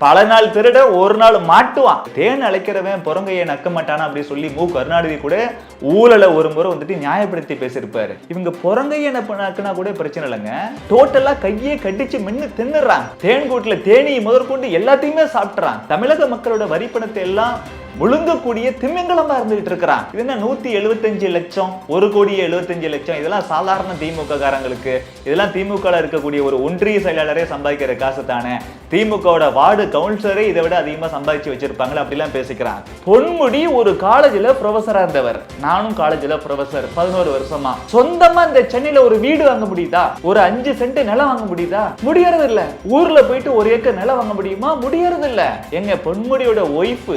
பல நாள் திருட ஒரு நாள் மாட்டுவான். தேன் அழைக்கிறவன் புறங்கையை நக்க மாட்டானா அப்படின்னு சொல்லி மு. கருணாநிதி கூட ஊழலை ஒரு முறை வந்துட்டு நியாயப்படுத்தி பேசியிருப்பாரு. இவங்க புறங்கையை நக்கினா கூட பிரச்சனை இல்லைங்க. டோட்டலா கையே கடிச்சு மின்னு தின்னுறான் தேன் கூட்டுல தேனியை முதற்கொண்டு எல்லாத்தையுமே சாப்பிட்றான் தமிழக மக்களோட வரிப்பணத்தை எல்லாம் முழுங்கக்கூடிய திமிங்கலமா இருந்துகிட்டு இருக்கிறான். இது என்ன நூத்தி எழுபத்தஞ்சு லட்சம்? ஒரு கோடியே எழுபத்தஞ்சு லட்சம்? இதெல்லாம் சாதாரண திமுக காரங்களுக்கு இதெல்லாம் திமுக இருக்கக்கூடிய ஒரு ஒன்றிய செயலாளரே சம்பாதிக்கிற காசு தானே. திமுகவோட வார்டு கவுன்சிலரே இதை விட அதிகமா சம்பாதிச்சு வச்சிருப்பாங்களா அப்படிலாம் பேசிக்கிறான். பொன்முடி ஒரு காலேஜ்ல ப்ரொஃபஸரா இருந்தவர். நானும் காலேஜ்ல ப்ரொஃபசர் பதினோரு வருஷமா. சொந்தமா இந்த சென்னையில ஒரு வீடு வாங்க முடியுதா? ஒரு அஞ்சு சென்ட் நிலம் வாங்க முடியுதா? முடியறது இல்ல ஊர்ல போயிட்டு ஒரு ஏக்கர் நிலம் வாங்க முடியுமா? முடியறது இல்ல எங்க பொன்முடியோட ஒய்ஃப்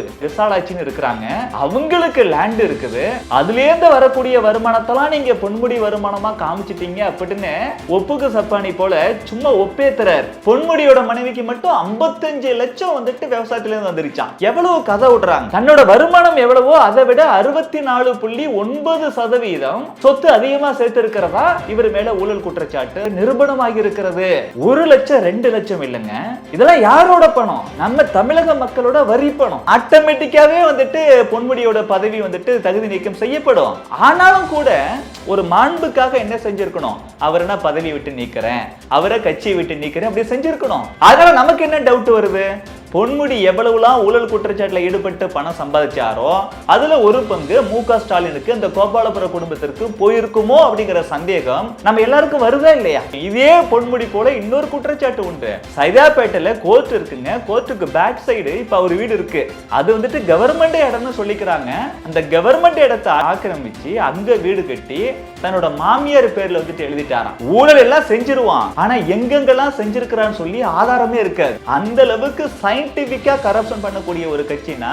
ஆராய்ச்சின்னு இருக்கிறாங்க. அவங்களுக்கு லேண்ட் இருக்குது. அதுல இருந்து வரக்கூடிய வருமானத்தெல்லாம் நீங்க பொன்முடி வருமானமா காமிச்சிட்டீங்க அப்படின்னு ஒப்புக்கு சப்பானி போல சும்மா ஒப்பேத்துறார். பொன்முடியோட மனைவிக்கு மட்டும் 55 லட்சம் வந்துட்டு விவசாயத்துல இருந்து வந்துருச்சான் எவ்வளவு கதை விடுறாங்க? தன்னோட வருமானம் எவ்வளவோ அதை விட அறுபத்தி நாலு புள்ளி ஒன்பது சதவீதம் சொத்து அதிகமா சேர்த்து இருக்கிறதா இவர் மேல ஊழல் குற்றச்சாட்டு நிரூபணமாகி இருக்கிறது. ஒரு லட்சம் ரெண்டு லட்சம் இல்லைங்க. இதெல்லாம் யாரோட பணம்? நம்ம தமிழக மக்களோட வரி பணம். ஆட்டோமேட்டிக்காவே வந்துட்டு பொன்முடியோட பதவி வந்துட்டு தகுதி நீக்கம் செய்யப்படும். ஆனாலும் கூட ஒரு மாண்புக்காக என்ன செஞ்சிருக்கணும்? அவர் என்ன பதவி விட்டு நீக்கிறேன். அவரை கட்சியை விட்டு நீக்கிறேன். அப்படி செஞ்சிருக்கணும். அதனால நமக்கு என்ன டவுட் வருது? பொன்முடி எவ்வளவுலாம் ஊழல் குற்றச்சாட்டில் ஈடுபட்டு பணம் சம்பாதிச்சாரோ அதுல ஒரு பங்கு மு க ஸ்டாலினுக்கு இந்த கோபாலபுர குடும்பத்திற்கு போயிருக்குமோ அப்படிங்கிற சந்தேகம் நம்ம எல்லாருக்கும் வருதா இல்லையா? இதே பொன்முடி போல இன்னொரு குற்றச்சாட்டு உண்டு. சைதாப்பேட்டையில கோர்ட் இருக்குங்க. கோர்ட்டுக்கு பேக் சைடு இப்ப அவர் வீடு இருக்கு. அது வந்துட்டு கவர்மெண்ட் இடம்னு சொல்லிக்கிறாங்க. அந்த கவர்மெண்ட் இடத்தை ஆக்கிரமிச்சு அங்க வீடு கட்டி தன்னோட மாமியார் பேர்ல வந்துட்டு எழுதிட்டாராம். ஊழல் எல்லாம் செஞ்சிருவான். ஆனா எங்கெங்கெல்லாம் செஞ்சிருக்கிறான்னு சொல்லி ஆதாரமே இருக்காது. அந்த அளவுக்கு சயின்டிஃபிக்காக கரப்ஷன் பண்ணக்கூடிய ஒரு கட்சினா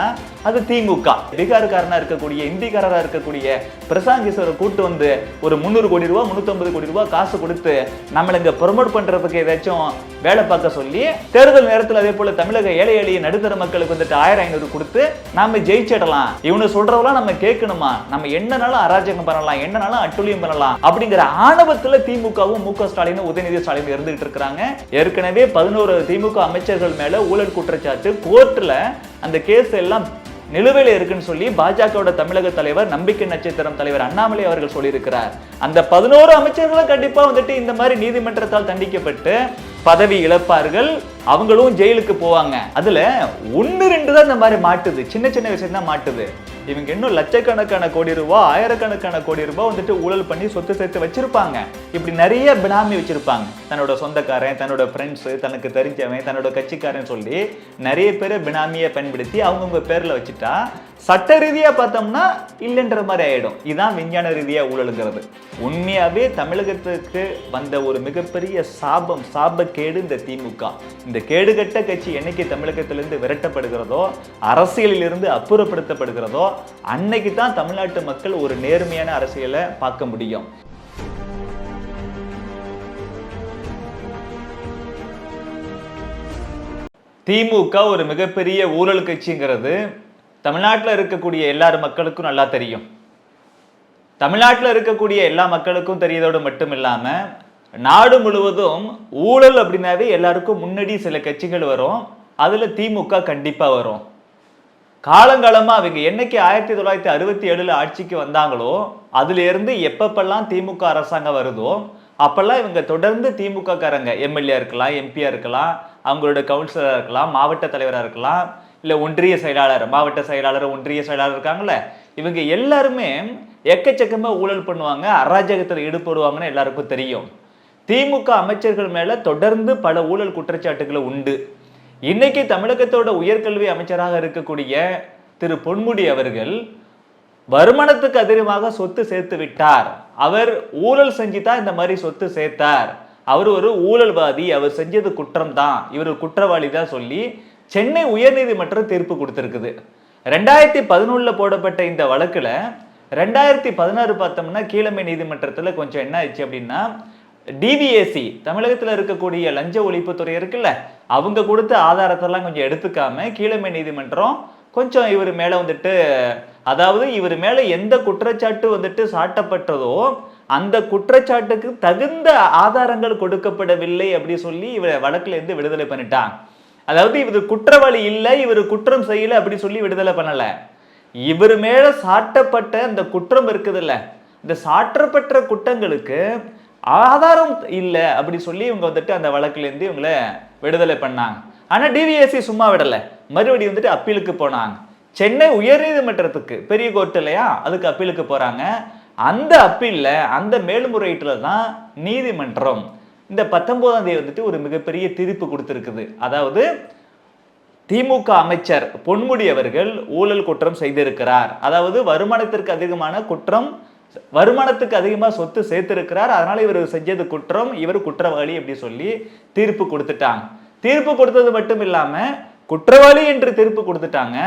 அது திமுக. பீகார்காரனாக இருக்கக்கூடிய இந்திக்காரராக இருக்கக்கூடிய பிரசாந்த் கிஷோரை கூட்டு வந்து ஒரு முந்நூறு கோடி ரூபா முந்நூற்றம்பது கோடி ரூபா காசு கொடுத்து நம்மளை இங்கே ப்ரொமோட் பண்ணுறதுக்கு ஏதாச்சும் வேலை பார்க்க சொல்லி தேர்தல் நேரத்தில் அதே போல் தமிழக ஏழை எளிய நடுத்தர மக்களுக்கு வந்துட்டு ஆயிரம் ஐநூறு கொடுத்து நாம் ஜெயிச்சிடலாம். இவனு சொல்கிறதெல்லாம் நம்ம கேட்கணுமா? நம்ம என்னனாலும் அராஜகம் பண்ணலாம் என்னனாலும் அட்டுழியம் பண்ணலாம் அப்படிங்கிற ஆணவத்தில் திமுகவும் மு க ஸ்டாலினும் உதயநிதி ஸ்டாலின் இருந்துகிட்டு இருக்கிறாங்க. ஏற்கனவே பதினோரு திமுக அமைச்சர்கள் மேலே ஊழல் கிடைச்சாச்சு கோர்ட்டில் அந்த கேஸ் எல்லாம் நிலுவையில் இருக்குன்னு சொல்லி பாஜகவோட தமிழக தலைவர் நம்பிக்கை நட்சத்திரம் தலைவர் அண்ணாமலை அவர்கள் சொல்லியிருக்கிறார். அந்த பதினோரு அமைச்சர்களும் கண்டிப்பா வந்துட்டு இந்த மாதிரி நீதிமன்றத்தால் தண்டிக்கப்பட்டு பதவி இழப்பார்கள். அவங்களும் ஜெயிலுக்கு போவாங்க. அதுல ஒன்று ரெண்டு தான் இந்த மாதிரி மாட்டுது. சின்ன சின்ன விஷயம் தான் மாட்டுது. இவங்க இன்னும் லட்சக்கணக்கான கோடி ரூபாய் ஆயிரக்கணக்கான கோடி ரூபாய் வந்துட்டு ஊழல் பண்ணி சொத்து சேர்த்து வச்சிருப்பாங்க. இப்படி நிறைய பினாமி வச்சிருப்பாங்க. தன்னோட சொந்தக்காரன் தன்னோட ஃப்ரெண்ட்ஸு தனக்கு தெரிஞ்சவன் தன்னோட கட்சிக்காரன் சொல்லி நிறைய பேரை பினாமியை பயன்படுத்தி அவங்கவுங்க பேரில் வச்சுட்டா சட்ட ரீதியா பார்த்தோம்னா இல்லைன்ற மாதிரி ஆயிடும். இதுதான் விஞ்ஞான ரீதியா ஊழலுங்கிறது. உண்மையாவே தமிழகத்துக்கு வந்த ஒரு மிகப்பெரிய சாபம் சாபக்கேடு இந்த திமுக. இந்த கேடுகட்ட கட்சி என்னைக்கு தமிழகத்திலிருந்து விரட்டப்படுகிறதோ அரசியலில் இருந்து அப்புறப்படுத்தப்படுகிறதோ அன்னைக்கு தான் தமிழ்நாட்டு மக்கள் ஒரு நேர்மையான அரசியலை பார்க்க முடியும். திமுக ஒரு மிகப்பெரிய ஊழல் கட்சிங்கிறது தமிழ்நாட்டில் இருக்கக்கூடிய எல்லார் மக்களுக்கும் நல்லா தெரியும். தமிழ்நாட்டில் இருக்கக்கூடிய எல்லா மக்களுக்கும் தெரியதோடு மட்டும் இல்லாமல் நாடு முழுவதும் ஊழல் அப்படின்னாவே எல்லாருக்கும் முன்னாடி சில கட்சிகள் வரும். அதில் திமுக கண்டிப்பாக வரும். காலங்காலமாக அவங்க என்னைக்கு ஆயிரத்தி தொள்ளாயிரத்தி அறுபத்தி ஏழில் ஆட்சிக்கு வந்தாங்களோ அதுலேருந்து எப்பப்பெல்லாம் திமுக அரசாங்கம் வருதோ அப்பெல்லாம் இவங்க தொடர்ந்து திமுக காரங்க எம்எல்ஏ இருக்கலாம் எம்பியாக இருக்கலாம் அவங்களோட கவுன்சிலராக இருக்கலாம் மாவட்ட தலைவராக இருக்கலாம். இல்லை ஒன்றிய செயலாளர் மாவட்ட செயலாளர் ஒன்றிய செயலாளர் இருக்காங்கல்ல இவங்க எல்லாருமே எக்கச்சக்கமாக ஊழல் பண்ணுவாங்க அராஜகத்தில் ஈடுபடுவாங்கன்னு எல்லாருக்கும் தெரியும். திமுக அமைச்சர்கள் மேல தொடர்ந்து பல ஊழல் குற்றச்சாட்டுகளை உண்டு. இன்னைக்கு தமிழகத்தோட உயர்கல்வி அமைச்சராக இருக்கக்கூடிய திரு பொன்முடி அவர்கள் வருமானத்துக்கு அதிகமாக சொத்து சேர்த்து விட்டார். அவர் ஊழல் செஞ்சு தான் இந்த மாதிரி சொத்து சேர்த்தார். அவர் ஒரு ஊழல்வாதி அவர் செஞ்சது குற்றம் தான் இவர் குற்றவாளி தான் சொல்லி சென்னை உயர்நீதிமன்றம் தீர்ப்பு கொடுத்துருக்குது. ரெண்டாயிரத்தி பதினொன்றில் போடப்பட்ட இந்த வழக்கில் ரெண்டாயிரத்தி பதினாறு பார்த்தோம்னா கீழமை நீதிமன்றத்தில் கொஞ்சம் என்ன ஆயிடுச்சு அப்படின்னா டிவிஏசி தமிழகத்தில் இருக்கக்கூடிய லஞ்ச ஒழிப்புத்துறை இருக்குல்ல அவங்க கொடுத்த ஆதாரத்தெல்லாம் கொஞ்சம் எடுத்துக்காம கீழமை நீதிமன்றம் கொஞ்சம் இவர் மேலே வந்துட்டு அதாவது இவர் மேலே எந்த குற்றச்சாட்டு வந்துட்டு சாட்டப்பட்டதோ அந்த குற்றச்சாட்டுக்கு தகுந்த ஆதாரங்கள் கொடுக்கப்படவில்லை அப்படி சொல்லி இவரை வழக்குல இருந்து விடுதலை பண்ணிட்டான். அதாவது இவர் குற்றவாளி இல்லை இவர் குற்றம் செய்யல அப்படி சொல்லி விடுதலை பண்ணல. இவர் மேல சாட்டப்பட்ட அந்த குற்றம் இருக்குதுல்ல இந்த சாற்றப்பட்ட குற்றங்களுக்கு ஆதாரம் இல்லை அப்படி சொல்லி இவங்க வந்துட்டு அந்த வழக்குலேருந்து இவங்களை இவங்கள விடுதலை பண்ணாங்க. ஆனால் டிவிஎஸ்சி சும்மா விடலை. மறுபடியும் வந்துட்டு அப்பீலுக்கு போனாங்க. சென்னை உயர்நீதிமன்றத்துக்கு பெரிய கோர்ட் இல்லையா? அதுக்கு அப்பீலுக்கு போகிறாங்க அந்த அப்பீலில் அந்த மேல்முறையீட்டில் தான் நீதிமன்றம் இந்த பத்தொன்பதாம் தேதி வந்துட்டு ஒரு மிகப்பெரிய தீர்ப்பு கொடுத்துருக்குது. அதாவது திமுக அமைச்சர் பொன்முடி அவர்கள் ஊழல் குற்றம் செய்திருக்கிறார். அதாவது வருமானத்திற்கு அதிகமான குற்றம் வருமானத்துக்கு அதிகமாக சொத்து சேர்த்திருக்கிறார். அதனால இவர் செஞ்சது குற்றம் இவர் குற்றவாளி அப்படி சொல்லி தீர்ப்பு கொடுத்துட்டாங்க. தீர்ப்பு கொடுத்தது மட்டும் இல்லாமல் குற்றவாளி என்று தீர்ப்பு கொடுத்துட்டாங்க.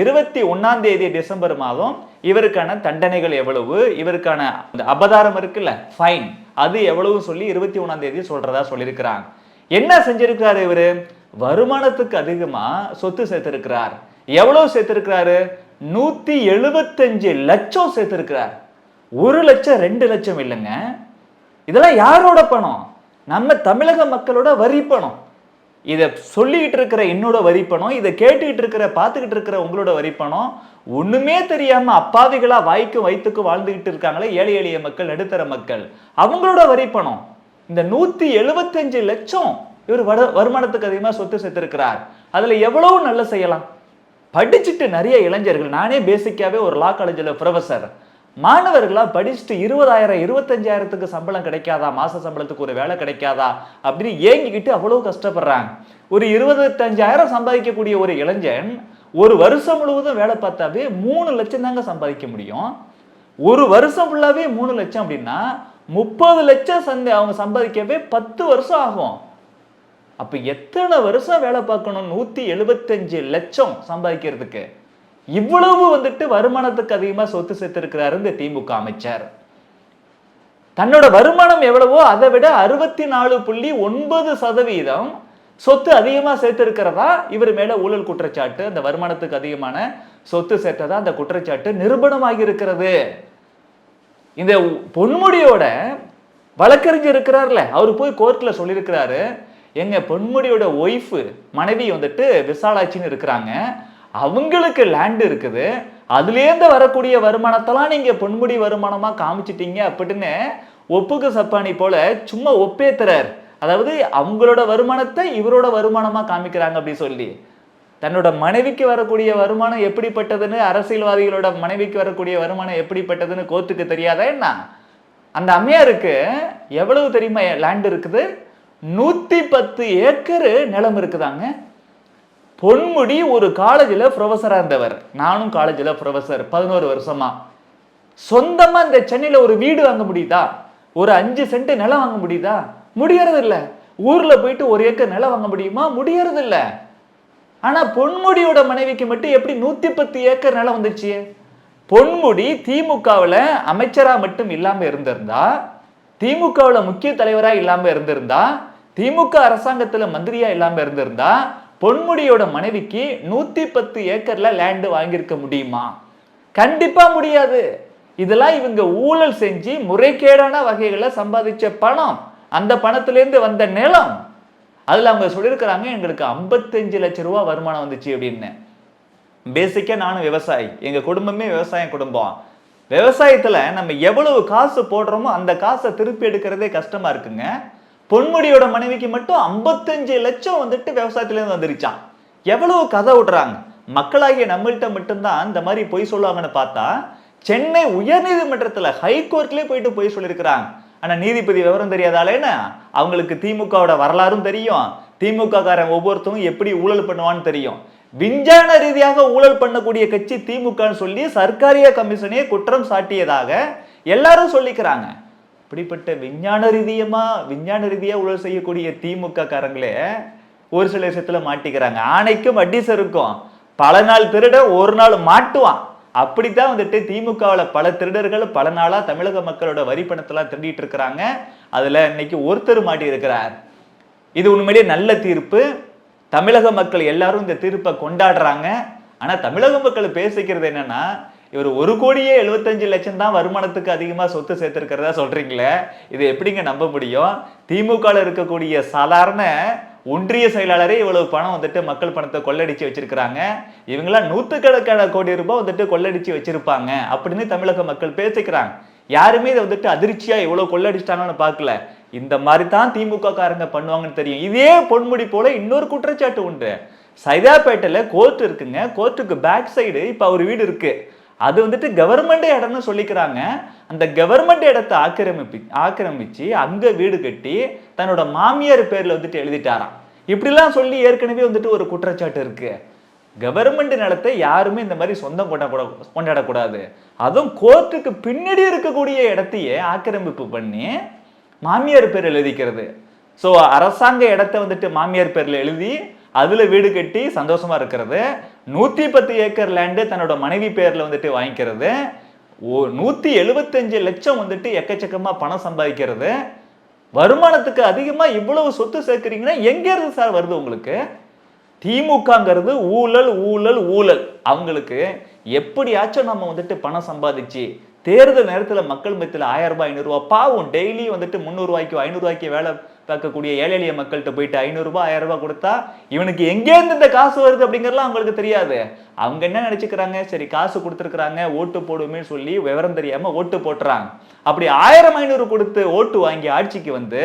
இருபத்தி ஒன்னாம் தேதி டிசம்பர் மாதம் இவருக்கான தண்டனைகள் எவ்வளவு? இவருக்கான அந்த அபதாரம் இருக்குல்ல? ஃபைன் அது எவ்வளவு சொல்லி இருபத்தி ஒன்றாம் தேதி சொல்றதா சொல்லியிருக்கிறாங்க. என்ன செஞ்சிருக்கிறாரு இவரு? வருமானத்துக்கு அதிகமா சொத்து சேர்த்திருக்கிறார். எவ்வளவு சேர்த்திருக்கிறாரு? நூத்தி எழுபத்தஞ்சு லட்சம் சேர்த்திருக்கிறார். ஒரு லட்சம் ரெண்டு லட்சம் இல்லைங்க. இதெல்லாம் யாரோட பணம்? நம்ம தமிழக மக்களோட வரி பணம். இதை சொல்லிக்கிட்டு இருக்கிற என்னோட வரிப்பணம் இதை கேட்டுக்கிட்டு இருக்கிற பார்த்துக்கிட்டு இருக்கிற உங்களோட வரிப்பணம் ஒன்றுமே ஒண்ணுமே தெரியாம அப்பாவிகளா வாய்க்கும் வயிற்றுக்கும் வாழ்ந்துகிட்டு இருக்காங்களே ஏழை எளிய மக்கள் நடுத்தர மக்கள். அவங்களோட வரிப்பணம். இந்த நூத்தி எழுபத்தஞ்சு லட்சம் இவர் வட வருமானத்துக்கு அதிகமாக சொத்து சேர்த்திருக்கிறார். அதில் எவ்வளவு நல்ல செய்யலாம்? படிச்சுட்டு நிறைய இளைஞர்கள் நானே பேசிக்காவே ஒரு லா காலேஜில் ப்ரொஃபஸர் மாணவர்களா படிச்சுட்டு இருபதாயிரம் இருபத்தஞ்சாயிரத்துக்கு சம்பளம் கிடைக்காதா? மாச சம்பளத்துக்கு ஒரு வேலை கிடைக்காதா? அப்படின்னு ஏங்கிக்கிட்டு அவ்வளவு கஷ்டப்படுறாங்க. ஒரு இருபத்தஞ்சாயிரம் சம்பாதிக்கக்கூடிய ஒரு இளைஞன் ஒரு வருஷம் முழுவதும் வேலை பார்த்தாவே மூணு லட்சம் தாங்க சம்பாதிக்க முடியும். ஒரு வருஷம் ஃபுல்லாவே மூணு லட்சம் அப்படின்னா முப்பது லட்சம் சந்தை அவங்க சம்பாதிக்கவே பத்து வருஷம் ஆகும். அப்ப எத்தனை வருஷம் வேலை பார்க்கணும்? நூத்தி எழுபத்தஞ்சு லட்சம் சம்பாதிக்கிறதுக்கு. இவ்வளவு வந்துட்டு வருமானத்துக்கு அதிகமா சொத்து சேர்த்திருக்கிறாரு இந்த திமுக அமைச்சர். தன்னோட வருமானம் எவ்வளவோ அதை விட அறுபத்தி நாலு புள்ளி ஒன்பது சதவீதம் சொத்து அதிகமா சேர்த்திருக்கிறதா இவர் மேல ஊழல் குற்றச்சாட்டு அந்த வருமானத்துக்கு அதிகமான சொத்து சேர்த்ததா அந்த குற்றச்சாட்டு நிரூபணமாகி இருக்கிறது. இந்த பொன்முடியோட வழக்கறிஞர் இருக்கிறார்ல அவர் போய் கோர்ட்ல சொல்லியிருக்கிறாரு எங்க பொன்முடியோட ஒய்ஃபு மனைவி வந்துட்டு விசாலாட்சின்னு இருக்கிறாங்க. அவங்களுக்கு லேண்ட் இருக்குது. அதுலேருந்து வரக்கூடிய வருமானத்தெல்லாம் நீங்கள் பொன்முடி வருமானமாக காமிச்சிட்டீங்க அப்படின்னு ஒப்புக்கு சப்பானி போல சும்மா ஒப்பேத்துறார். அதாவது அவங்களோட வருமானத்தை இவரோட வருமானமாக காமிக்கிறாங்க அப்படி சொல்லி. தன்னோட மனைவிக்கு வரக்கூடிய வருமானம் எப்படிப்பட்டதுன்னு அரசியல்வாதிகளோட மனைவிக்கு வரக்கூடிய வருமானம் எப்படிப்பட்டதுன்னு கோத்துக்கு தெரியாதா என்ன? அந்த அம்மையாருக்கு எவ்வளவு தெரியுமா லேண்ட் இருக்குது? நூற்றி பத்து ஏக்கர் நிலம் இருக்குதாங்க. பொன்முடி ஒரு காலேஜில் ப்ரொஃபஸராக இருந்தவர். நானும் காலேஜில் ப்ரொஃபஸர் பதினோரு வருஷமா. சொந்தமாக இந்த சென்னையில் ஒரு வீடு வாங்க முடியுதா? ஒரு அஞ்சு சென்ட் நிலம் வாங்க முடியுதா? முடியறது இல்லை ஊரில் போயிட்டு ஒரு ஏக்கர் நிலம் வாங்க முடியுமா? முடியறது இல்லை ஆனால் பொன்முடியோட மனைவிக்கு மட்டும் எப்படி நூற்றி பத்து ஏக்கர் நிலம் வந்துச்சு? பொன்முடி திமுகவில் அமைச்சராக மட்டும் இல்லாமல் இருந்திருந்தா திமுகவில் முக்கிய தலைவராக இல்லாமல் இருந்திருந்தா திமுக அரசாங்கத்தில் மந்திரியாக இல்லாமல் இருந்திருந்தா பொன்முடியோட மனைவிக்கு நூத்தி பத்து ஏக்கர்ல லேண்டு வாங்கியிருக்க முடியுமா? கண்டிப்பா முடியாது. இதெல்லாம் இவங்க ஊழல் செஞ்சு முறைகேடான வகைகளை சம்பாதிச்ச பணம். அந்த பணத்துலேருந்து வந்த நிலம். அதுல அவங்க சொல்லியிருக்கிறாங்க எங்களுக்கு ஐம்பத்தஞ்சு லட்ச ரூபா வருமானம் வந்துச்சு அப்படின்னு. பேசிக்கா நானும் விவசாயி. எங்க குடும்பமே விவசாய குடும்பம். விவசாயத்துல நம்ம எவ்வளவு காசு போடுறோமோ அந்த காசை திருப்பி எடுக்கிறதே கஷ்டமா இருக்குங்க. பொன்முடியோட மனைவிக்கு மட்டும் ஐம்பத்தஞ்சு லட்சம் வந்துட்டு விவசாயத்திலேருந்து வந்துருச்சான் எவ்வளவு கதை விடுறாங்க மக்களாகிய நம்மள்கிட்ட மட்டும்தான் இந்த மாதிரி பொய் சொல்லுவாங்கன்னு பார்த்தா சென்னை உயர்நீதிமன்றத்தில் ஹைகோர்ட்லேயே போயிட்டு பொய் சொல்லியிருக்கிறாங்க. ஆனால் நீதிபதி விவரம் தெரியாதாலேன்னு அவங்களுக்கு திமுகவோட வரலாறும் தெரியும். திமுக காரன் ஒவ்வொருத்தரும் எப்படி ஊழல் பண்ணுவான்னு தெரியும். விஞ்ஞான ரீதியாக ஊழல் பண்ணக்கூடிய கட்சி திமுகன்னு சொல்லி சர்க்காரிய கமிஷனே குற்றம் சாட்டியதாக எல்லாரும் சொல்லிக்கிறாங்க. இப்படிப்பட்ட விஞ்ஞான ரீதியமா விஞ்ஞான ரீதியா ஊழல் செய்யக்கூடிய திமுக காரங்களே ஒரு சில விஷயத்துல மாட்டிக்கிறாங்க. ஆணைக்கும் வட்டி சறுக்கும் பல நாள் திருட ஒரு நாள் மாட்டுவான். அப்படித்தான் வந்துட்டு திமுகவில் பல திருடர்கள் பல நாளா தமிழக மக்களோட வரி பணத்தெல்லாம் திருடிட்டு இருக்கிறாங்க. அதுல இன்னைக்கு ஒருத்தர் மாட்டி இருக்கிறார் இது உண்மையிலேயே நல்ல தீர்ப்பு. தமிழக மக்கள் எல்லாரும் இந்த தீர்ப்பை கொண்டாடுறாங்க. ஆனா தமிழக மக்கள் பேசிக்கிறது என்னன்னா இவர் ஒரு கோடியே எழுபத்தஞ்சு லட்சம் தான் வருமானத்துக்கு அதிகமாக சொத்து சேர்த்துருக்கிறதா சொல்கிறீங்களே இது எப்படிங்க நம்ப முடியும்? திமுகவில் இருக்கக்கூடிய சாதாரண ஒன்றிய செயலாளரே இவ்வளவு பணம் வந்துட்டு மக்கள் பணத்தை கொள்ளடிச்சு வச்சிருக்கிறாங்க. இவங்களாம் நூற்றுக்கணக்கான கோடி ரூபாய் வந்துட்டு கொள்ளடிச்சு வச்சிருப்பாங்க அப்படின்னு தமிழக மக்கள் பேசிக்கிறாங்க. யாருமே இதை வந்துட்டு அதிர்ச்சியாக இவ்வளோ கொள்ளடிச்சிட்டாங்கன்னு பார்க்கல. இந்த மாதிரி தான் திமுக காரங்க பண்ணுவாங்கன்னு தெரியும். இதே பொன்முடி போல இன்னொரு குற்றச்சாட்டு உண்டு. சைதாப்பேட்டையில் கோர்ட் இருக்குங்க. கோர்ட்டுக்கு பேக் சைடு இப்போ அவர் வீடு இருக்குது அது வந்துட்டு கவர்மெண்ட் இடம்னு சொல்லிக்கிறாங்க. அந்த கவர்மெண்ட் இடத்தை ஆக்கிரமிப்பி ஆக்கிரமிச்சு அங்க வீடு கட்டி தன்னோட மாமியார் பேர்ல வந்துட்டு எழுதிட்டாராம். இப்படிலாம் சொல்லி ஏற்கனவே வந்துட்டு ஒரு குற்றச்சாட்டு இருக்கு. கவர்மெண்ட் நிலத்தை யாருமே இந்த மாதிரி சொந்தம் கொண்டாட கொண்டாடக்கூடாது. அதுவும் கோர்ட்டுக்கு பின்னாடி இருக்கக்கூடிய இடத்தையே ஆக்கிரமிப்பு பண்ணி மாமியார் பேர் எழுதிக்கிறது. ஸோ அரசாங்க இடத்த வந்துட்டு மாமியார் பேரில் எழுதி அதில் வீடு கட்டி சந்தோஷமாக இருக்கிறது. நூற்றி பத்து ஏக்கர் லேண்டு தன்னோட மனைவி பேரில் வந்துட்டு வாங்கிக்கிறது. ஓ நூற்றி எழுபத்தஞ்சு லட்சம் வந்துட்டு எக்கச்சக்கமாக பணம் சம்பாதிக்கிறது. வருமானத்துக்கு அதிகமாக இவ்வளவு சொத்து சேர்க்குறீங்கன்னா எங்கேருந்து சார் வருது உங்களுக்கு? திமுகங்கிறது ஊழல் ஊழல் ஊழல். அவங்களுக்கு எப்படியாச்சும் நம்ம வந்துட்டு பணம் சம்பாதிச்சு தேர்தல் நேரத்தில் மக்கள் மத்தியில் ஆயிரம் ரூபாய் ஐநூறுரூவா பாவம் டெய்லி வந்துட்டு முந்நூறுரூவாய்க்கு ஐநூறுரூவாய்க்கு வேலை பார்க்கக்கூடிய ஏழை எளிய மக்கள்கிட்ட போயிட்டு ஐநூறுரூபா ஆயிரம் ரூபாய் கொடுத்தா இவனுக்கு எங்கேருந்து இந்த காசு வருது அப்படிங்கிறலாம் அவங்களுக்கு தெரியாது. அவங்க என்ன நினச்சிக்கிறாங்க? சரி காசு கொடுத்துருக்குறாங்க ஓட்டு போடுமே சொல்லி விவரம் தெரியாமல் ஓட்டு போட்டுறாங்க. அப்படி ஆயிரம் ஐநூறு கொடுத்து ஓட்டு வாங்கி ஆட்சிக்கு வந்து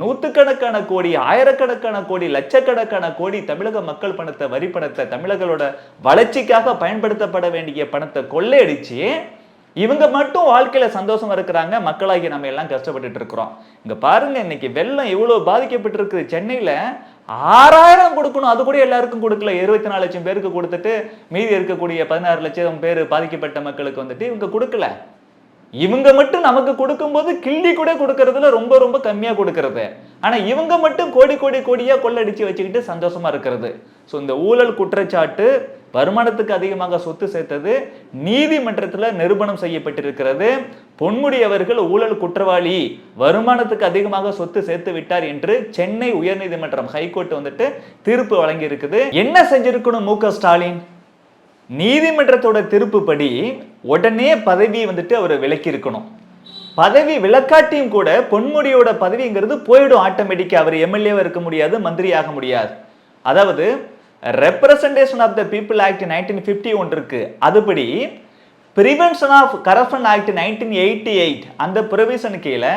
நூற்றுக்கணக்கான கோடி ஆயிரக்கணக்கான கோடி லட்சக்கணக்கான கோடி தமிழக மக்கள் பணத்தை வரி பணத்தை தமிழர்களோட வளர்ச்சிக்காக பயன்படுத்தப்பட வேண்டிய பணத்தை கொள்ளையடிச்சு இவங்க மட்டும் வாழ்க்கையில சந்தோஷமா இருக்கிறாங்க மக்களாகி நம்ம எல்லாம் கஷ்டப்பட்டுட்டு இருக்கிறோம். இங்க பாருங்க இன்னைக்கு வெள்ளம் இவ்வளோ பாதிக்கப்பட்டிருக்கு. சென்னையில ஆறாயிரம் கொடுக்கணும். அது கூட எல்லாருக்கும் கொடுக்கல. இருபத்தி நாலு லட்சம் பேருக்கு கொடுத்துட்டு மீதி இருக்கக்கூடிய பதினாறு லட்சம் பேர் பாதிக்கப்பட்ட மக்களுக்கு வந்துட்டு இவங்க கொடுக்கல. இவங்க மட்டும் நமக்கு கொடுக்கும்போது கிள்ளி கூட கொடுக்கறதுல ரொம்ப ரொம்ப கம்மியாக கொடுக்கறது. ஆனா இவங்க மட்டும் கோடி கோடி கோடியா கொள்ளடிச்சு வச்சுக்கிட்டு சந்தோஷமா இருக்கிறது. ஸோ இந்த ஊழல் குற்றச்சாட்டு வருமானத்துக்கு அதிகமாக சொத்து சேர்த்தது நீதிமன்றத்தில் நிரூபணம் செய்யப்பட்டிருக்கிறது. பொன்முடி அவர்கள் ஊழல் குற்றவாளி வருமானத்துக்கு அதிகமாக சொத்து சேர்த்து விட்டார் என்று சென்னை உயர்நீதிமன்றம் ஹைகோர்ட் வந்துட்டு தீர்ப்பு வழங்கி இருக்குது என்ன செஞ்சிருக்கணும் மு க ஸ்டாலின்? நீதிமன்றத்தோட தீர்ப்புப்படி உடனே பதவி வந்துட்டு அவர் விலக்கி இருக்கணும் பதவி விலக்காட்டியும் கூட பொன்முடியோட பதவிங்கிறது போயிடும் ஆட்டோமேட்டிக்காக அவர் எம்எல்ஏவாக இருக்க முடியாது மந்திரி ஆக முடியாது. அதாவது representation of the people act nineteen fifty one இருக்கு. அதுபடி prevention of corruption act nineteen eighty eight அந்த ப்ரொவிஷன் கீழே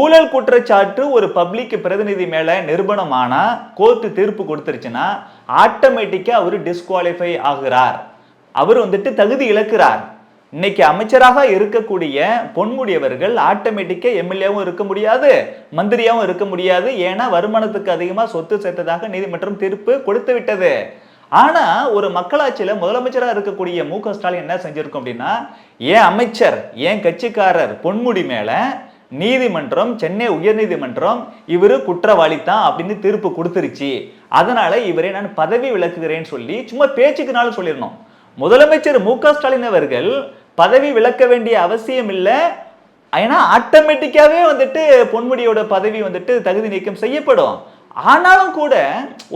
ஊழல் குற்றச்சாட்டு ஒரு பப்ளிக் பிரதிநிதி மேலே நிரூபணமானா கோர்ட்டு தீர்ப்பு கொடுத்துருச்சுன்னா ஆட்டோமேட்டிக்காக அவர் டிஸ்குவாலிஃபை ஆகுறார். அவர் வந்துட்டு தகுதி இழக்கிறார். இன்னைக்கு அமைச்சராக இருக்கக்கூடிய பொன்முடியவர்கள் ஆட்டோமேட்டிக்கா எம்எல்ஏவும் இருக்க முடியாது மந்திரியாவும் இருக்க முடியாது. ஏன்னா வருமானத்துக்கு அதிகமா சொத்து சேர்த்ததாக நீதிமன்றம் தீர்ப்பு கொடுத்து விட்டது. ஆனா ஒரு மக்களாட்சியில முதலமைச்சராக இருக்கக்கூடிய மு க ஸ்டாலின் என்ன செஞ்சிருக்கும் அப்படின்னா ஏன் அமைச்சர் ஏன் கட்சிக்காரர் பொன்முடி மேல நீதிமன்றம் சென்னை உயர்நீதிமன்றம் இவரு குற்றவாளி தான் அப்படின்னு தீர்ப்பு கொடுத்துருச்சு. அதனால இவரை நான் பதவி விலக்குகிறேன்னு சொல்லி சும்மா பேச்சுக்குனாலும் சொல்லிடணும். முதலமைச்சர் மு க ஸ்டாலின் அவர்கள் பதவி விலக்க வேண்டிய அவசியம் இல்லை. ஏன்னா ஆட்டோமேட்டிக்காவே வந்துட்டு பொன்முடியோட பதவி வந்துட்டு தகுதி நீக்கம் செய்யப்படும். ஆனாலும் கூட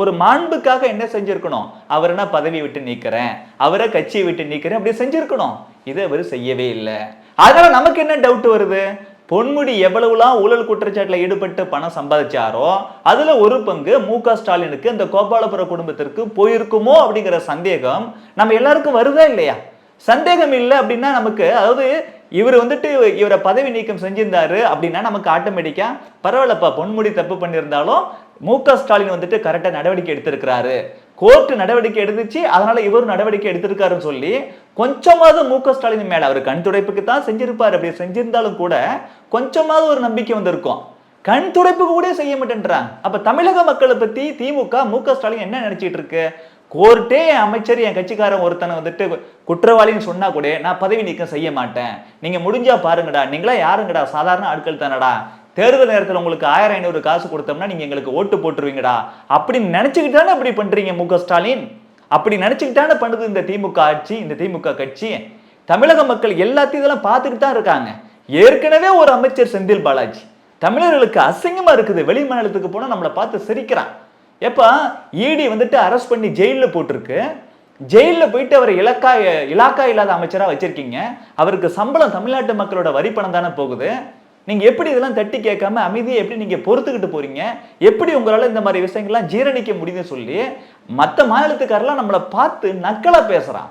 ஒரு மாண்புக்காக என்ன செஞ்சிருக்கணும்? அவர் என்ன பதவி விட்டு நீக்கிறேன். அவரை கட்சியை விட்டு நீக்கிறேன். அப்படி செஞ்சிருக்கணும். இதை அவர் செய்யவே இல்லை. அதனால நமக்கு என்ன டவுட் வருது? பொன்முடி எவ்வளவுலாம் ஊழல் குற்றச்சாட்டில் ஈடுபட்டு பணம் சம்பாதிச்சாரோ அதுல ஒரு பங்கு மு க ஸ்டாலினுக்கு இந்த கோபாலபுர குடும்பத்திற்கு போயிருக்குமோ அப்படிங்கிற சந்தேகம் நம்ம எல்லாருக்கும் வருதா இல்லையா? சந்தேகம் இல்லை அப்படின்னா நமக்கு அதாவது இவர் வந்துட்டு இவரை பதவி நீக்கம் செஞ்சிருந்தாரு அப்படின்னா நமக்கு ஆட்டோமேட்டிக்கா பரவாயில்லப்பா பொன்முடி தப்பு பண்ணியிருந்தாலும் மு க. ஸ்டாலின் வந்துட்டு கரெக்டாக நடவடிக்கை எடுத்திருக்கிறாரு. கோர்ட் நடவடிக்கை எடுத்துச்சு அதனால இவரும் நடவடிக்கை எடுத்திருக்காருன்னு சொல்லி கொஞ்சமாவது மு க. ஸ்டாலின் மேல அவர் கண் துடைப்புக்கு தான் செஞ்சிருப்பார். அப்படி செஞ்சிருந்தாலும் கூட கொஞ்சமாவது ஒரு நம்பிக்கை வந்திருக்கும். கண் துடைப்பு கூட செய்ய மாட்டேன்றாங்க. அப்ப தமிழக மக்களை பத்தி திமுக மு க. ஸ்டாலின் என்ன நினைச்சிட்டு இருக்கு? கோர்ட்டே என் அமைச்சர் என் கட்சிக்காரன் ஒருத்தனை வந்துட்டு குற்றவாளின்னு சொன்னா கூட நான் பதவி நீக்கம் செய்ய மாட்டேன். நீங்க முடிஞ்சா பாருங்கடா. நீங்களா யாருங்கடா? சாதாரண ஆட்கள் தானடா. தேர்தல் நேரத்தில் உங்களுக்கு ஆயிரம் ஐநூறு காசு கொடுத்தோம்னா நீங்க எங்களுக்கு ஓட்டு போட்டுருவீங்கடா. அப்படின்னு நினைச்சுக்கிட்டானே அப்படி பண்றீங்க மு ஸ்டாலின்? அப்படி நினைச்சுக்கிட்டானே பண்ணுது இந்த திமுக ஆட்சி இந்த திமுக கட்சி. தமிழக மக்கள் எல்லாத்தையும் இதெல்லாம் பார்த்துக்கிட்டு தான் இருக்காங்க. ஏற்கனவே ஒரு அமைச்சர் செந்தில் பாலாஜி தமிழர்களுக்கு அசிங்கமா இருக்குது. வெளி மாநிலத்துக்கு போனா நம்மளை பார்த்து சிரிக்கிறான். எப்போ இடி வந்துட்டு அரெஸ்ட் பண்ணி ஜெயிலில் போட்டிருக்கு. ஜெயிலில் போயிட்டு அவர் இலக்கா இலாக்கா இல்லாத அமைச்சராக வச்சிருக்கீங்க. அவருக்கு சம்பளம் தமிழ்நாட்டு மக்களோட வரி பணம் தானே போகுது. நீங்க எப்படி இதெல்லாம் தட்டி கேட்காம அமைதியை எப்படி நீங்க பொறுத்துக்கிட்டு போறீங்க? எப்படி உங்களால இந்த மாதிரி விஷயங்கள்லாம் ஜீரணிக்க முடியுதுன்னு சொல்லி மற்ற மாநிலத்துக்காரெல்லாம் நம்மளை பார்த்து நக்கலா பேசுறான்.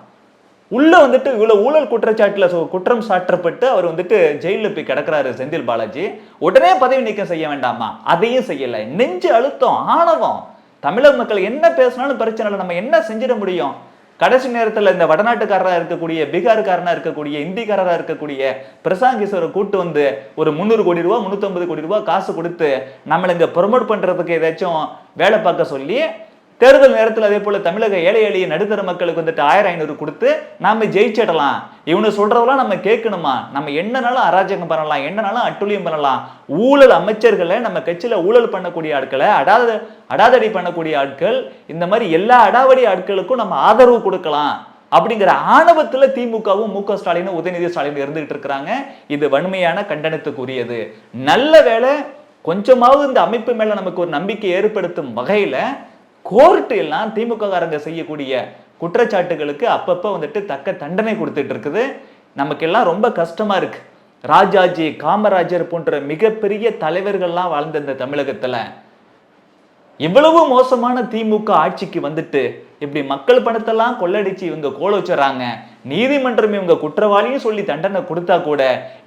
உள்ள வந்துட்டு இவ்வளவு ஊழல் குற்றச்சாட்டுல குற்றம் சாற்றப்பட்டு அவர் வந்துட்டு ஜெயிலில் போய் கிடக்குறாரு செந்தில் பாலாஜி. உடனே பதவி நீக்கம் செய்ய வேண்டாமா? அதையும் செய்யலை. நெஞ்சு அழுத்தம் ஆணவம். தமிழக மக்கள் என்ன பேசினாலும் பிரச்சனை இல்லை. நம்ம என்ன செஞ்சிட முடியும்? கடைசி நேரத்துல இந்த வடநாட்டுக்காரராக இருக்கக்கூடிய பீகார்காரனா இருக்கக்கூடிய இந்திக்காரராக இருக்கக்கூடிய பிரசாந்த் கிஷோரை கூட்டு வந்து ஒரு முந்நூறு கோடி ரூபா முந்நூற்றம்பது கோடி ரூபா காசு கொடுத்து நம்மளை இங்க ப்ரொமோட் பண்றதுக்கு ஏதாச்சும் வேலை பார்க்க சொல்லி தேர்தல் நேரத்தில் அதே போல தமிழக ஏழை எளிய நடுத்தர மக்களுக்கு வந்துட்டு ஆயிரம் ஐநூறு கொடுத்து நாம ஜெயிச்சிடலாம். இவனு சொல்றதெல்லாம் நம்ம கேட்கணுமா? நம்ம என்னனாலும் அராஜகம் பண்ணலாம் என்னனாலும் அட்டுழியம் பண்ணலாம். ஊழல் அமைச்சர்களை நம்ம கட்சியில ஊழல் பண்ணக்கூடிய ஆட்களை அடாத அடாதடி பண்ணக்கூடிய ஆட்கள் இந்த மாதிரி எல்லா அடாவடி ஆட்களுக்கும் நம்ம ஆதரவு கொடுக்கலாம். அப்படிங்கிற ஆணவத்துல திமுகவும் மு க ஸ்டாலினும் உதயநிதி ஸ்டாலின் இருந்துகிட்டு இருக்கிறாங்க. இது வன்மையான கண்டனத்துக்குரியது. நல்ல வேளை கொஞ்சமாவது இந்த அமைப்பு மேல நமக்கு ஒரு நம்பிக்கை ஏற்படுத்தும் வகையில கோர்ட்டு எல்லாம் திமுககாரங்க செய்யக்கூடிய குற்றச்சாட்டுகளுக்கு அப்பப்போ வந்துட்டு தக்க தண்டனை கொடுத்துட்டு இருக்குது. நமக்கெல்லாம் ரொம்ப கஷ்டமா இருக்கு. ராஜாஜி காமராஜர் போன்ற மிகப்பெரிய தலைவர்கள்லாம் வாழ்ந்த இந்த தமிழகத்துல இவ்வளவு மோசமான திமுக ஆட்சிக்கு வந்துட்டு இப்படி மக்கள் பணத்தெல்லாம் கொள்ளடிச்சு இவங்க கோல வச்சுறாங்க. நீதிமன்றம் இவங்க குற்றவாளியும் சொல்லி தண்டனை கொடுத்தா கூட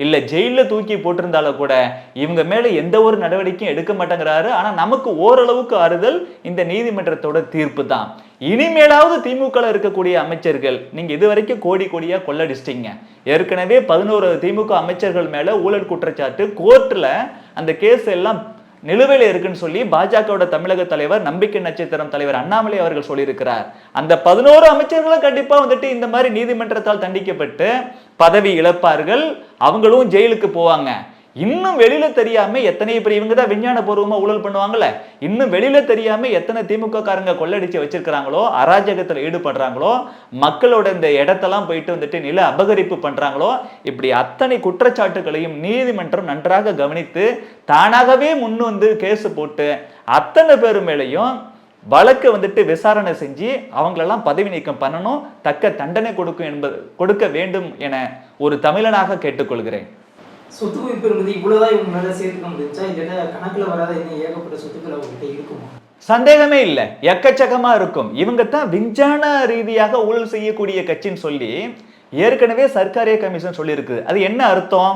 இல்ல ஜெயில தூக்கி போட்டிருந்தாலும் கூட இவங்க மேல எந்த ஒரு நடவடிக்கையும் எடுக்க மாட்டேங்கிறாரு. ஆனா நமக்கு ஓரளவுக்கு ஆறுதல் இந்த நீதிமன்றத்தோட தீர்ப்பு தான். இனிமேலாவது திமுக இருக்கக்கூடிய அமைச்சர்கள் நீங்க இது வரைக்கும் கோடி கோடியா கொள்ளடிச்சிட்டீங்க. ஏற்கனவே பதினோரு திமுக அமைச்சர்கள் மேல ஊழல் குற்றச்சாட்டு கோர்ட்ல அந்த கேஸ் எல்லாம் நிலுவையில் இருக்குன்னு சொல்லி பாஜகவோட தமிழக தலைவர் நம்பிக்கை நட்சத்திரம் தலைவர் அண்ணாமலை அவர்கள் சொல்லியிருக்கிறார். அந்த பதினோரு அமைச்சர்களும் கண்டிப்பா வந்துட்டு இந்த மாதிரி நீதிமன்றத்தால் தண்டிக்கப்பட்டு பதவி இழப்பார்கள். அவங்களும் ஜெயிலுக்கு போவாங்க. இன்னும் வெளியில தெரியாம எத்தனை பேர் இவங்க தான் விஞ்ஞான பூர்வமா ஊழல் பண்ணுவாங்கல்ல? இன்னும் வெளியில தெரியாம எத்தனை திமுக காரங்க கொள்ளடிச்சு வச்சிருக்கிறாங்களோ அராஜகத்துல ஈடுபடுறாங்களோ மக்களோட இந்த இடத்தெல்லாம் போயிட்டு வந்துட்டு நில அபகரிப்பு பண்றாங்களோ இப்படி அத்தனை குற்றச்சாட்டுகளையும் நீதிமன்றம் நன்றாக கவனித்து தானாகவே முன் வந்து கேஸ் போட்டு அத்தனை பேர் மேலையும் வழக்கு வந்துட்டு விசாரணை செஞ்சு அவங்களெல்லாம் பதவி நீக்கம் பண்ணணும் தக்க தண்டனை கொடுக்கும் என்பது கொடுக்க வேண்டும் என ஒரு தமிழனாக கேட்டுக்கொள்கிறேன். சொத்து குவிப்பு இவ்வளவுதான் இவங்க மேல சேர்த்துக்க முடிஞ்சா இல்லைன்னா கணக்குல வராத இன்னும் ஏகப்பட்ட சொத்துக்கள் அவங்ககிட்ட இருக்குமா? சந்தேகமே இல்லை. எக்கச்சக்கமா இருக்கும். இவங்க தான் விஞ்ஞான ரீதியாக ஊழல் செய்யக்கூடிய கட்சின்னு சொல்லி ஏற்கனவே சர்க்காரிய கமிஷன் சொல்லியிருக்குது அது என்ன அர்த்தம்?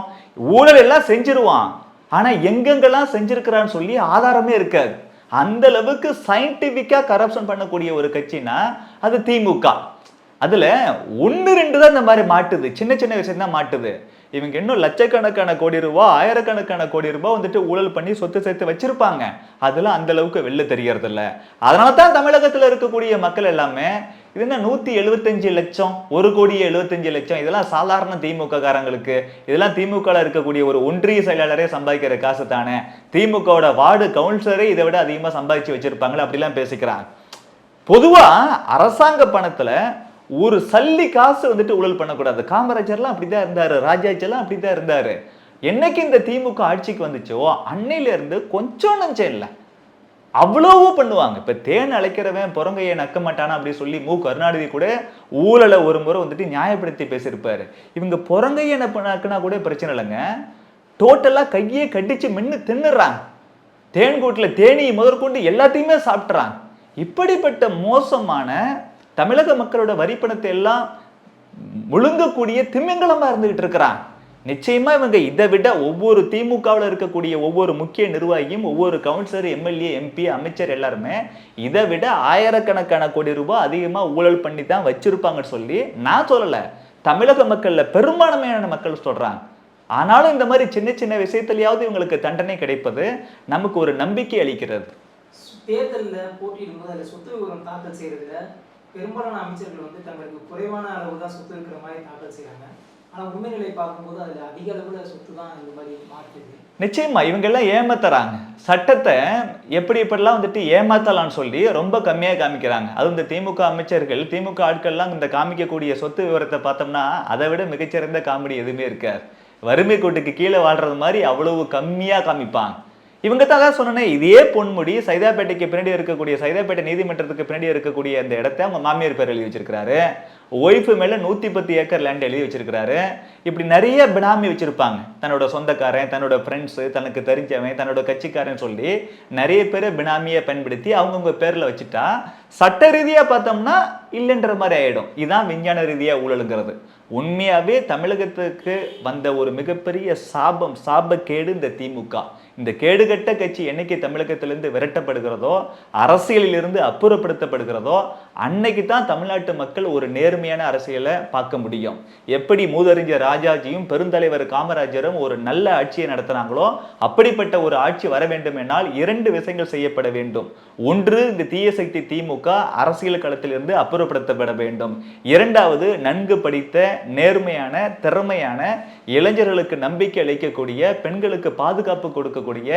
ஊழல் எல்லாம் செஞ்சிருவான். ஆனா எங்கெங்கெல்லாம் செஞ்சிருக்கிறான்னு சொல்லி ஆதாரமே இருக்காது. அந்த அளவுக்கு சயின்டிபிக்கா கரப்ஷன் பண்ணக்கூடிய ஒரு கட்சினா அது திமுக. அதுல ஒன்று ரெண்டு தான் இந்த மாதிரி மாட்டுது. சின்ன சின்ன விஷயம் தான் மாட்டுது. இவங்க இன்னும் லட்சக்கணக்கான கோடி ரூபா ஆயிரக்கணக்கான கோடி ரூபாய் வந்துட்டு ஊழல் பண்ணி சொத்து சேர்த்து வச்சிருப்பாங்க. அதெல்லாம் அந்த அளவுக்கு வெளில தெரியறது இல்லை அதனால தான் தமிழகத்தில் இருக்கக்கூடிய மக்கள் எல்லாமே இது என்ன நூத்தி எழுபத்தஞ்சு லட்சம் ஒரு கோடி எழுபத்தஞ்சு லட்சம் இதெல்லாம் சாதாரண திமுக காரங்களுக்கு இதெல்லாம் திமுக இருக்கக்கூடிய ஒரு ஒன்றிய செயலாளரே சம்பாதிக்கிற காசு தானே திமுகவோட வார்டு கவுன்சிலரே இதை விட அதிகமா சம்பாதிச்சு வச்சிருப்பாங்களே அப்படிலாம் பேசிக்கிறாங்க. பொதுவா அரசாங்க பணத்துல ஒரு சல்லி காசு வந்துட்டு ஊழல் பண்ணக்கூடாது. காமராஜர்லாம் அப்படிதான் இருந்தார். ராஜாஜெல்லாம் அப்படிதான் இருந்தார். என்னைக்கு இந்த திமுக ஆட்சிக்கு வந்துச்சோ அன்னையிலேருந்து கொஞ்சம் நஞ்சம் இல்லை. அவ்வளவோ பண்ணுவாங்க. இப்போ தேன் அழைக்கிறவன் புறங்கையை நக்க மாட்டானா அப்படி சொல்லி மு. கருணாநிதி கூட ஊழலை ஒரு முறை வந்துட்டு நியாயப்படுத்தி பேசியிருப்பார். இவங்க புறங்கையை நக்கினா கூட பிரச்சனை இல்லைங்க. டோட்டலாக கையே கடிச்சு மின்னு தின்னுறாங்க தேன்கூட்டில் தேனியை முதற்கொண்டு எல்லாத்தையுமே சாப்பிட்றாங்க இப்படிப்பட்ட மோசமான தமிழக மக்களோட வரிப்பணத்தை எல்லாம் முழுங்கக்கூடிய திமிங்கலமா இருந்துகிட்டு இருக்கிறான். நிச்சயமா இவங்க இதை விட ஒவ்வொரு திமுகவில் இருக்கக்கூடிய ஒவ்வொரு முக்கிய நிர்வாகியும் ஒவ்வொரு கவுன்சிலர் எம்எல்ஏ எம்பி அமைச்சர் எல்லாருமே இதை விட ஆயிரக்கணக்கான கோடி ரூபாய் அதிகமாக ஊழல் பண்ணி தான் வச்சிருப்பாங்கன்னு சொல்லி நான் சொல்லலை. தமிழக மக்களில் பெரும்பான்மையான மக்கள் சொல்கிறாங்க ஆனாலும் இந்த மாதிரி சின்ன சின்ன விஷயத்துலையாவது இவங்களுக்கு தண்டனை கிடைப்பது நமக்கு ஒரு நம்பிக்கை அளிக்கிறது. தேர்தலில் போட்டியிடும் போது சொத்து விவரம் தாக்கல் செய்யறதுல பெரும்பாலான அமைச்சர்கள் வந்து தங்களுக்கு குறைவான அளவு தான் சொத்து இருக்கிற மாதிரி தாக்கல் செய்றாங்க. ஆனா உண்மை நிலை பார்க்கும்போது அதுல அதிக அளவுல சொத்து தான் இந்த மாதிரி மாற்றுது. நிச்சயமா இவங்க எல்லாம் ஏமாத்துறாங்க. சட்டத்தை எப்படி எப்படிலாம் வந்துட்டு ஏமாத்தலாம்னு சொல்லி ரொம்ப கம்மியாக காமிக்கிறாங்க. அதுவும் இந்த திமுக அமைச்சர்கள் திமுக ஆட்கள்லாம் இந்த காமிக்கக்கூடிய சொத்து விவரத்தை பார்த்தோம்னா அதை விட மிகச்சிறந்த காமெடி எதுவுமே இருக்காது. வறுமை கோட்டுக்கு கீழே வாழ்றது மாதிரி அவ்வளவு கம்மியாக காமிப்பாங்க. இவங்க தான் அதான் சொன்னேன் இதே பொன்முடி சைதாப்பேட்டைக்கு பின்னாடி இருக்கக்கூடிய சைதாப்பேட்டை நீதிமன்றத்துக்கு பின்னாடி இருக்கக்கூடிய அந்த இடத்த அவங்க மாமியார் பேர் எழுதி வச்சிருக்கிறாரு. ஒய்ஃபு மேலே நூற்றி பத்து ஏக்கர் லேண்ட் எழுதி வச்சிருக்கிறாரு. இப்படி நிறைய பினாமி வச்சுருப்பாங்க. தன்னோட சொந்தக்காரன் தன்னோட ஃப்ரெண்ட்ஸு தனக்கு தெரிஞ்சவன் தன்னோட கட்சிக்காரன் சொல்லி நிறைய பேரை பினாமியை பயன்படுத்தி அவங்கவுங்க பேரில் வச்சுட்டா சட்ட ரீதியாக பார்த்தோம்னா இல்லைன்ற மாதிரி ஆகிடும் இதுதான் விஞ்ஞான ரீதியாக ஊழலுங்கிறது. உண்மையாகவே தமிழகத்துக்கு வந்த ஒரு மிகப்பெரிய சாபம் சாபக்கேடு இந்த திமுக. இந்த கேடுகட்ட கட்சி என்னைக்கு தமிழகத்திலிருந்து விரட்டப்படுகிறதோ அரசியலிலிருந்து அப்புறப்படுத்தப்படுகிறதோ அன்னைக்கு தான் தமிழ்நாட்டு மக்கள் ஒரு நேர்மையான அரசியலை பார்க்க முடியும். எப்படி மூதறிஞர் ராஜாஜியும் பெருந்தலைவர் காமராஜரும் ஒரு நல்ல ஆட்சியை நடத்தினாங்களோ அப்படிப்பட்ட ஒரு ஆட்சி வர வேண்டும் என்றால் இரண்டு விஷயங்கள் செய்யப்பட வேண்டும். ஒன்று இந்த தீய சக்தி திமுக அரசியல் களத்திலிருந்து அப்புறப்படுத்தப்பட வேண்டும். இரண்டாவது நன்கு படித்த நேர்மையான திறமையான இளைஞர்களுக்கு நம்பிக்கை அளிக்கக்கூடிய பெண்களுக்கு பாதுகாப்பு கொடுக்கக்கூடிய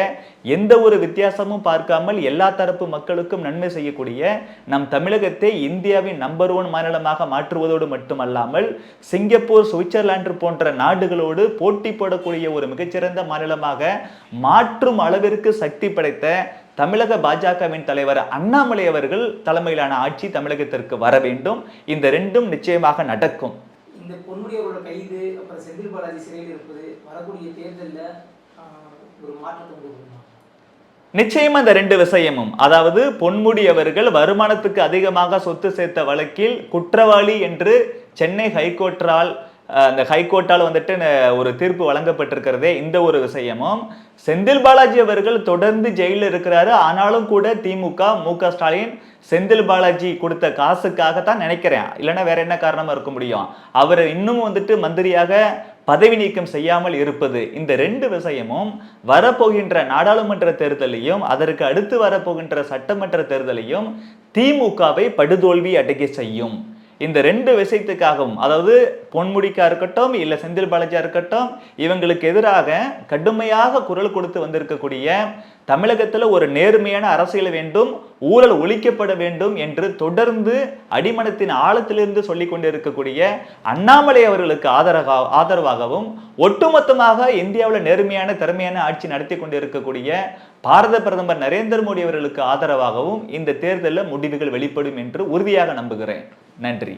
எந்த ஒரு வித்தியாசமும் பார்க்காமல் எல்லா தரப்பு மக்களுக்கும் நன்மை செய்யக்கூடிய நம் தமிழகத்தை இந்தியாவின் நம்பர் ஒன் மாநிலமாக மாற்ற மாற்றுவதோடு மட்டுமல்லாமல் சிங்கப்பூர் சுவிட்சர்லாந்து போன்ற நாடுகளோடு போட்டி போடக்கூடிய ஒரு மிகச்சிறந்த மாநிலமாக மாற்றும் அளவிற்கு சக்தி படைத்த தமிழக பாஜகவின் தலைவர் அண்ணாமலை அவர்கள் தலைமையிலான ஆட்சி தமிழகத்திற்கு வர வேண்டும். இந்த ரெண்டும் நிச்சயமாக நடக்கும். இந்த பொன்முடி கைது அப்புறம் செந்தில் பாலாஜி சிறையில் இருப்பது வரக்கூடிய தேர்தலில் ஒரு மாற்றத்தை கொண்டு நிச்சயமா இந்த ரெண்டு விஷயமும். அதாவது பொன்முடி அவர்கள் வருமானத்துக்கு அதிகமாக சொத்து சேர்த்த வழக்கில் குற்றவாளி என்று சென்னை ஹைகோர்ட்டால் அந்த ஹைகோர்ட்டால் வந்துட்டு ஒரு தீர்ப்பு வழங்கப்பட்டிருக்கிறதே இந்த ஒரு விஷயமும். செந்தில் பாலாஜி அவர்கள் தொடர்ந்து ஜெயிலில் இருக்கிறாரு. ஆனாலும் கூட திமுக மு க ஸ்டாலின் செந்தில் பாலாஜி கொடுத்த காசுக்காகத்தான் நினைக்கிறேன். இல்லைன்னா வேற என்ன காரணமா இருக்க முடியும்? அவர் இன்னும் வந்துட்டு மந்திரியாக பதவி நீக்கம் செய்யாமல் இருப்பது. இந்த ரெண்டு விஷயமும் வரப்போகின்ற நாடாளுமன்ற தேர்தலையும் அதற்கு அடுத்து வரப்போகின்ற சட்டமன்ற தேர்தலையும் திமுகவை படுதோல்வி அடைய செய்யும். இந்த ரெண்டு விஷயத்துக்காகவும் அதாவது பொன்முடிக்கா இருக்கட்டும் இல்ல செந்தில் பாலாஜியா இருக்கட்டும் இவங்களுக்கு எதிராக கடுமையாக குரல் கொடுத்து வந்திருக்கக்கூடிய தமிழகத்துல ஒரு நேர்மையான அரசியல் வேண்டும் ஊழல் ஒழிக்கப்பட வேண்டும் என்று தொடர்ந்து அடிமனத்தின் ஆழத்திலிருந்து சொல்லிக் கொண்டிருக்கக்கூடிய அண்ணாமலை அவர்களுக்கு ஆதரவா ஆதரவாகவும் ஒட்டுமொத்தமாக இந்தியாவில் நேர்மையான திறமையான ஆட்சி நடத்தி கொண்டிருக்கக்கூடிய பாரத பிரதமர் நரேந்திர மோடி அவர்களுக்கு ஆதரவாகவும் இந்த தேர்தலில் முடிவுகள் வெளிப்படும் என்று உறுதியாக நம்புகிறேன். நன்றி.